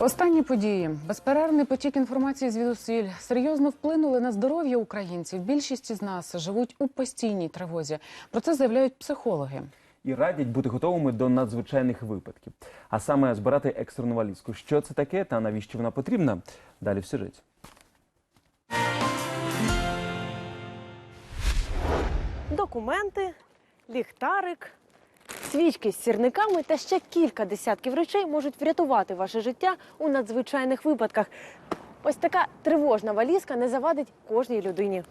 Останні події. Безперервний потік інформації звідусіль серйозно вплинули на здоров'я українців. Більшість із нас живуть у постійній тривозі. Про це заявляють психологи. і радять бути готовими до надзвичайних випадків, а саме збирати екстрену валізку. Що це таке та навіщо вона потрібна? Далі в сюжеті. документи, ліхтарик, свічки з сірниками та ще кілька десятків речей можуть врятувати ваше життя у надзвичайних випадках. Ось така тривожна валізка не завадить кожній людині.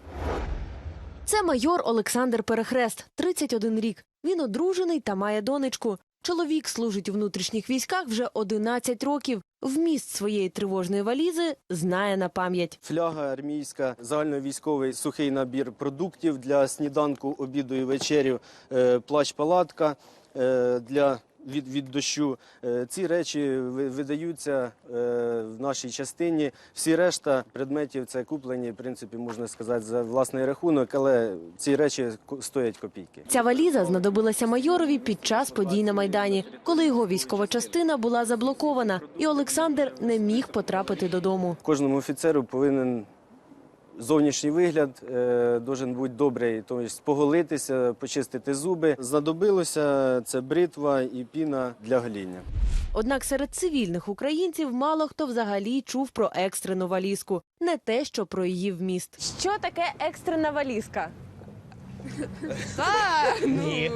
Це майор Олександр Перехрест, 31 рік. Він одружений та має донечку. Чоловік служить у внутрішніх військах вже 11 років. Вміст своєї тривожної валізи знає на пам'ять. Фляга армійська, загальновійськовий сухий набір продуктів для сніданку, обіду і вечерю, е, плащ-палатка е, для від, від дощу. Е, Ці речі ви- видаються е, в нашій частині. Всі решта предметів це куплені, в принципі, можна сказати, за власний рахунок, але ці речі стоять копійки. Ця валіза знадобилася майорові під час подій на майдані, коли його військова частина була заблокована, і Олександр не міг потрапити додому. Кожному офіцеру повинен зовнішній вигляд е, бути добрий, тобто поголитися, почистити зуби. Знадобилося це бритва і піна для гоління. Однак серед цивільних українців мало хто взагалі чув про екстрену валізку, не те, що про її вміст. Що таке екстрена валізка? Ну, Ні.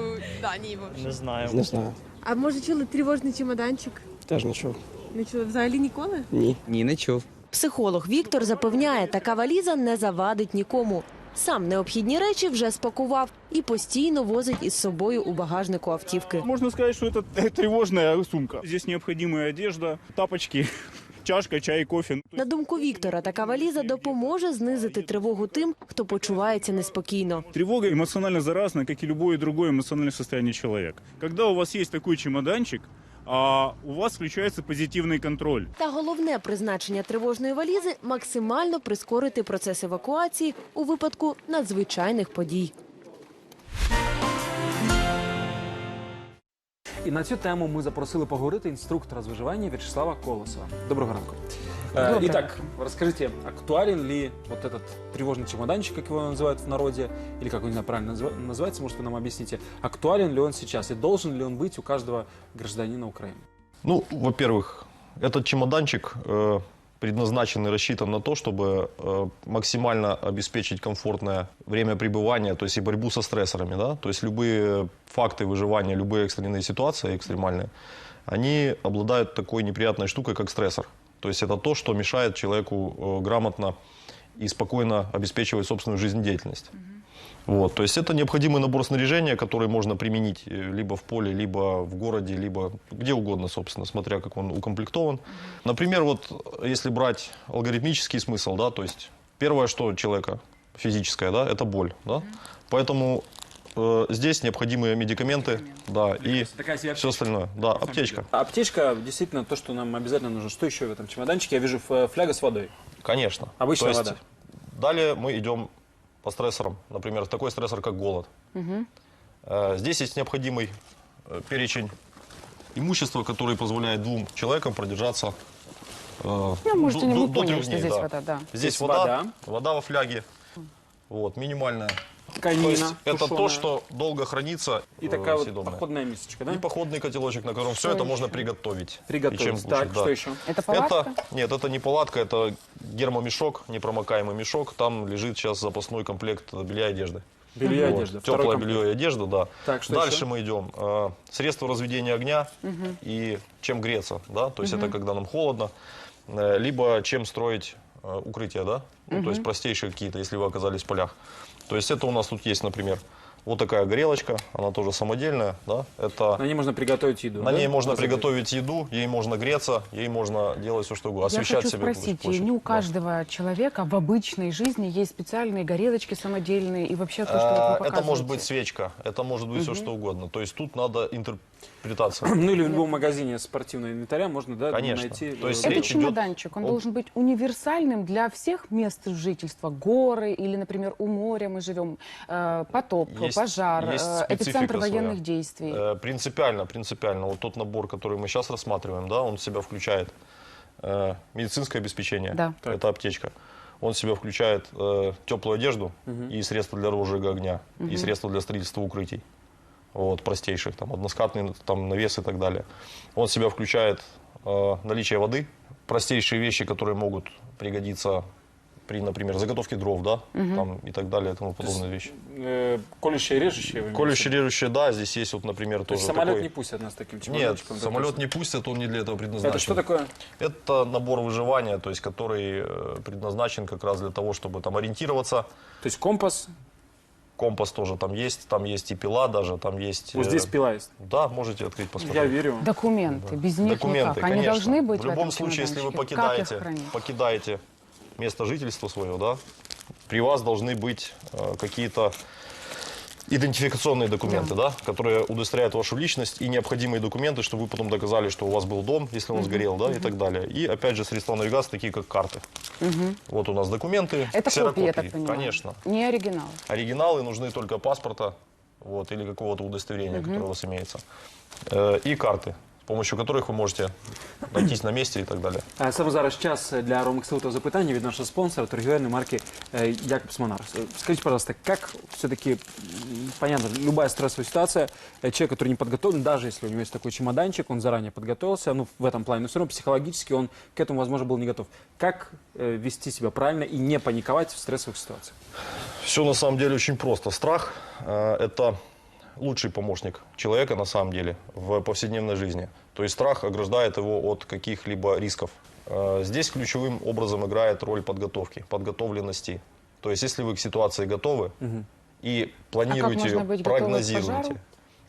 Не знаю. Не знаю. А може чули тривожний чемоданчик? Теж не чув. Не чули взагалі ніколи? Ні. Ні, не чув. Психолог Віктор запевняє, така валіза не завадить нікому. Сам необхідні речі вже спакував і постійно возить із собою у багажнику автівки. Можно сказать, что это тревожная сумка. Здесь необходимая одежда, тапочки, чашка, чай, кофе. На думку Віктора, така валіза допоможе знизити тривогу тим, хто почувається неспокійно. Тревога эмоционально заразна, как и любое другое эмоциональное состояние человека. Когда у вас есть такой чемоданчик, а у вас включается позитивный контроль. Та головне призначення тривожної валізи максимально прискорити процес евакуації у випадку надзвичайних подій. І на цю тему ми запросили поговорити інструктора з виживання Вячеслава Колосова. Доброго ранку. Э, Доброго. Итак, расскажите, актуален ли вот этот тревожный чемоданчик, как его называют в народе, или как он не знаю, правильно назва- называется, может, вы нам объясните, актуален ли он сейчас и должен ли он быть у каждого гражданина Украины? Ну, во-первых, этот чемоданчик э, предназначен и рассчитан на то, чтобы э, максимально обеспечить комфортное время пребывания, то есть и борьбу со стрессорами, да, то есть любые факты выживания, любые экстренные ситуации экстремальные, они обладают такой неприятной штукой, как стрессор. То есть это то, что мешает человеку э, грамотно и спокойно обеспечивать собственную жизнедеятельность. Вот, то есть это необходимый набор снаряжения, который можно применить э, либо в поле, либо в городе, либо где угодно, собственно, смотря как он укомплектован. Например, вот э, если брать алгоритмический смысл, да, то есть первое, что у человека физическое, да, это боль, да, поэтому э, здесь необходимые медикаменты, да, и все остальное, да, аптечка, Аптечка действительно то, что нам обязательно нужно. Что еще в этом чемоданчике? Я вижу фляга с водой. конечно. Обычная вода. Далее мы идем по стрессорам, например, такой стрессор, как голод. Э, Здесь есть необходимый э, перечень имущества, который позволяет двум человекам продержаться э, Ну, можете до- до- до трех дней, здесь да. вода, да. Здесь Здесь вода, вода. вода во фляге, вот, минимальная. Конина, То есть это тушеная. то, что долго хранится И э, такая вот съедобное. походная мисочка, да? И походный котелочек, на котором все это можно приготовить. И Приготовить. чем так, кушать, да. что еще? Это палатка? Это, нет, это не палатка, это гермомешок, непромокаемый мешок. Там лежит сейчас запасной комплект белья и одежды. Белье и Вот. одежда. Теплое комплект. белье и одежда, да. Так, что Дальше еще? мы идем. Э, средства разведения огня и чем греться, да, то есть это когда нам холодно, э, либо чем строить э, укрытие, да, ну, то есть простейшие какие-то, если вы оказались в полях. То есть это у нас тут есть, например, вот такая горелочка, она тоже самодельная, да, это... На ней можно приготовить еду. На да? ней можно приготовить еду, ей можно греться, ей можно делать все, что угодно. Я Освещать хочу себе спросить, площадь. не у Да. каждого человека в обычной жизни есть специальные горелочки самодельные и вообще то, что А, вы Это может быть свечка, это может быть все что угодно. То есть тут надо интерпретация. Ну или в любом магазине спортивного инвентаря можно да, Конечно. найти. То есть э, Этот речь идет чемоданчик, он об- должен быть универсальным для всех мест жительства. Горы или, например, у моря мы живем, э, потоп, Есть- пожар, есть э, эпицентр специфика своя. военных действий. Э, Принципиально, принципиально. Вот тот набор, который мы сейчас рассматриваем, да, он в себя включает э, медицинское обеспечение. Да. Так. Это аптечка. Он в себя включает э, теплую одежду и средства для розжига огня, и средства для строительства укрытий. Вот, простейших, там, односкатный там, навес и так далее. Он в себя включает э, наличие воды, простейшие вещи, которые могут пригодиться при, например, заготовке дров, да, там, и так далее, и тому подобные вещи. Э, имеете в Колющие, режущие, да, здесь есть вот, например, То тоже есть самолет такой... не пустят нас таким Нет, самолет не пустят, он не для этого предназначен. Это что такое? Это набор выживания, то есть который э, предназначен как раз для того, чтобы там ориентироваться. То есть компас, Компас тоже там есть, там есть и пила даже, там есть... вот э, здесь пила есть. Да, можете открыть, посмотреть. Я верю. Документы. Без них Документы, никак. Они конечно. должны быть В любом случае, если вы покидаете, покидаете место жительства свое, да, при вас должны быть э, какие-то идентификационные документы, да. которые удостоверяют вашу личность и необходимые документы, чтобы вы потом доказали, что у вас был дом, если он сгорел, да, и так далее. И опять же средства навигации, такие как карты. Вот у нас документы, Это копии, я так ксерокопии, понимаю? конечно. Не оригинал. Оригиналы нужны только паспорта вот, или какого-то удостоверения, которое у вас имеется. Э, И карты, помощью которых вы можете найтись на месте и так далее. А Саме зараз час для ромиксового запитання від нашого спонсора, торгівельної марки э, Якобс Монарс. Э, Скажите, пожалуйста, как все-таки, м, понятно, любая стрессовая ситуация, э, человек, который не подготовлен, даже если у него есть такой чемоданчик, он заранее подготовился, ну, в этом плане, но все равно психологически он к этому, возможно, был не готов. Как э, вести себя правильно и не паниковать в стрессовых ситуациях? Все на самом деле очень просто. Страх э, это лучший помощник человека на самом деле в повседневной жизни. То есть страх ограждает его от каких-либо рисков. Э, Здесь ключевым образом играет роль подготовки, подготовленности. То есть если вы к ситуации готовы и планируете можно ее, быть готовым к прогнозируете. пожару?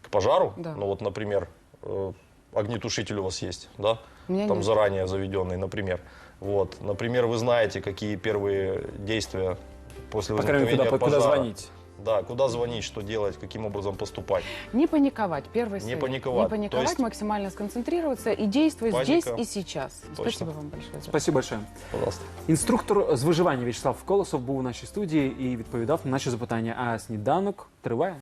К пожару? Да. Ну вот, например, э, огнетушитель у вас есть, да? Меня Там нет. заранее заведенный, например. Вот, например, вы знаете, какие первые действия после По крайней мере, возникновения куда, куда пожара. звонить? Да, куда звонить, что делать, каким образом поступать. Не паниковать. Первый Не совет. паниковать. Не паниковать, То есть- максимально сконцентрироваться и действовать Паника. здесь и сейчас. Спасибо вам большое. за Спасибо большое. Пожалуйста. Інструктор з виживання В'ячеслав Колосов був у нашій студії і відповідав на наші запитання. А сніданок триває.